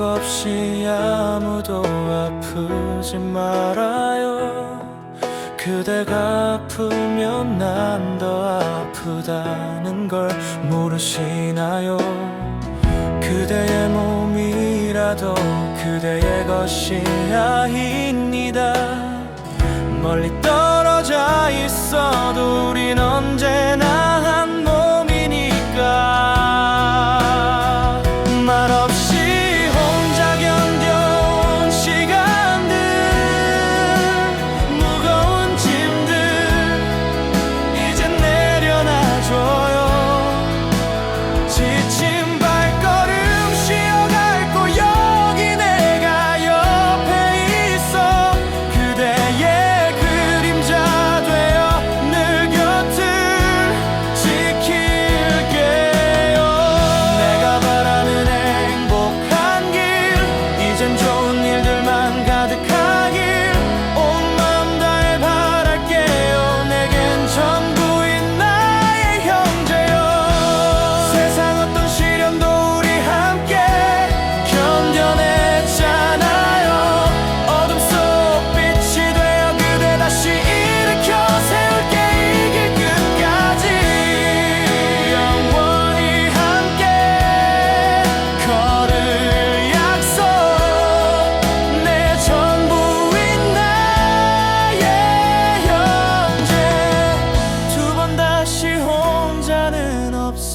없이 아무도 아프지 말아요. 그대가 아프면 난 더 아프다는 걸 모르시나요? 그대의 몸이라도 그대의 것이 아닙니다. 멀리 떨어져 있어도 우린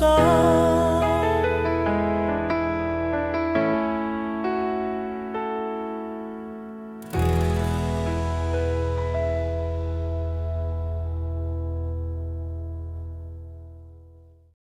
서